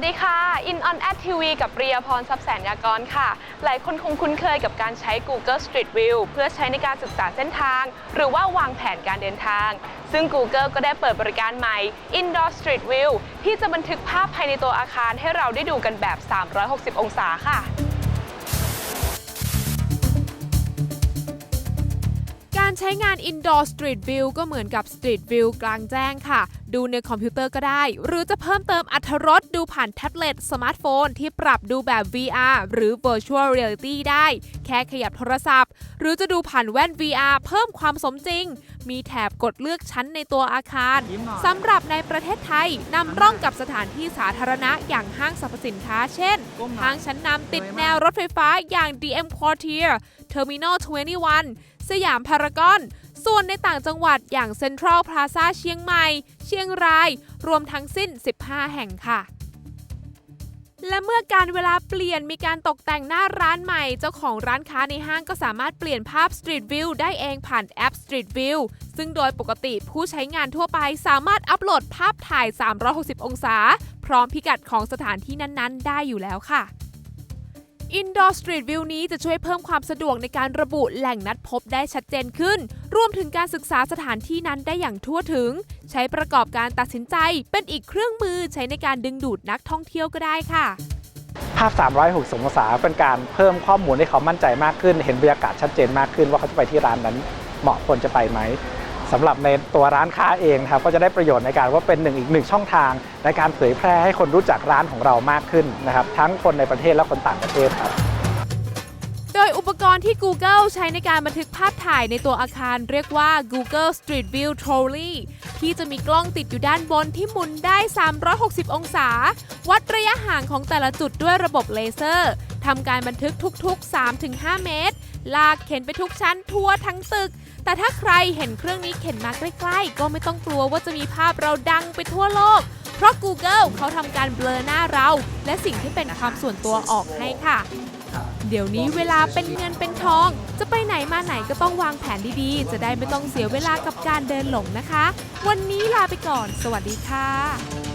วัสดีค่ะ In on at TV กับเรียพรทรัพย์แสนยากรค่ะ หลายคนคงคุ้นเคยกับการใช้ Google Street View เพื่อใช้ในการศึกษาเส้นทาง หรือว่าวางแผนการเดินทาง ซึ่ง Google ก็ได้เปิดบริการใหม่ Indoor Street View ที่จะบันทึกภาพภายในตัวอาคารให้เราได้ดูกันแบบ 360 องศาค่ะการใช้งาน Indoor Street View ก็เหมือนกับ Street View กลางแจ้งค่ะดูในคอมพิวเตอร์ก็ได้ หรือจะเพิ่มเติมอัตรถรสดูผ่านแท็บเล็ตสมาร์ทโฟน ที่ปรับดูแบบ VR หรือ Virtual Reality ได้ แค่ขยับโทรศัพท์ หรือจะดูผ่านแว่น VR เพิ่มความสมจริง มีแถบกดเลือกชั้นในตัวอาคารสำหรับในประเทศไทยนำร่องกับสถานที่สาธารณะอย่างห้างสรรพสินค้า เช่นห้างชั้นนำติดแนวรถไฟฟ้าอย่าง DM Quartier Terminal 21 สยามพารากอน ส่วนในต่างจังหวัดอย่างเซ็นทรัลพลาซาเชียงใหม่ เชียงราย รวมทั้งสิ้น 15 แห่งค่ะ และเมื่อการเวลาเปลี่ยนมีการตกแต่งหน้าร้านใหม่ เจ้าของร้านค้าในห้างก็สามารถเปลี่ยนภาพ Street View ได้เองผ่านแอป Street View ซึ่งโดยปกติผู้ใช้งานทั่วไปสามารถอัปโหลดภาพถ่าย 360 องศา พร้อมพิกัดของสถานที่นั้นๆ ได้อยู่แล้วค่ะ Indoor Street View นี้จะช่วยเพิ่มความสะดวกในการระบุแหล่งนัดพบได้ชัดเจนขึ้น รวมถึงการศึกษาสถานที่นั้นได้อย่างทั่วถึง ใช้ประกอบการตัดสินใจเป็นอีกเครื่องมือใช้ในการดึงดูดนักท่องเที่ยวก็ได้ค่ะ ภาพ 360 องศาเป็นการเพิ่มข้อมูลให้เขามั่นใจมากขึ้น เห็นบรรยากาศชัดเจนมากขึ้นว่าเขาจะไปที่ร้านนั้นเหมาะควรจะไปไหม สำหรับในตัวร้านค้าเองครับก็จะได้ประโยชน์ในการว่าเป็นหนึ่งอีกหนึ่งช่องทาง ในการเผยแพร่ให้คนรู้จักร้านของเรามากขึ้นนะครับทั้งคนในประเทศและคนต่างประเทศครับโดยอุปกรณ์ที่ Google ใช้ในการบันทึกภาพถ่ายในตัวอาคารเรียกว่า Google Street View Trolley ที่จะมีกล้องติดอยู่ด้านบนที่หมุนได้ 360 องศา วัดระยะห่างของแต่ละจุดด้วยระบบเลเซอร์ ทำการบันทึกทุกๆ 3-5 เมตร ลากเข็นไปทุกชั้นทั่วทั้งตึก แต่ถ้าใครเห็นเครื่องนี้เข็นมาใกล้ๆ ก็ไม่ต้องกลัวว่าจะมีภาพเราดังไปทั่วโลก เพราะ Google เขาทำการเบลอหน้าเรา และสิ่งที่เป็นความส่วนตัวออกให้ค่ะ เดี๋ยวนี้เวลาเป็นเงินเป็นทอง จะไปไหนมาไหนก็ต้องวางแผนดีๆ จะได้ไม่ต้องเสียเวลากับการเดินหลงนะคะ วันนี้ลาไปก่อน สวัสดีค่ะ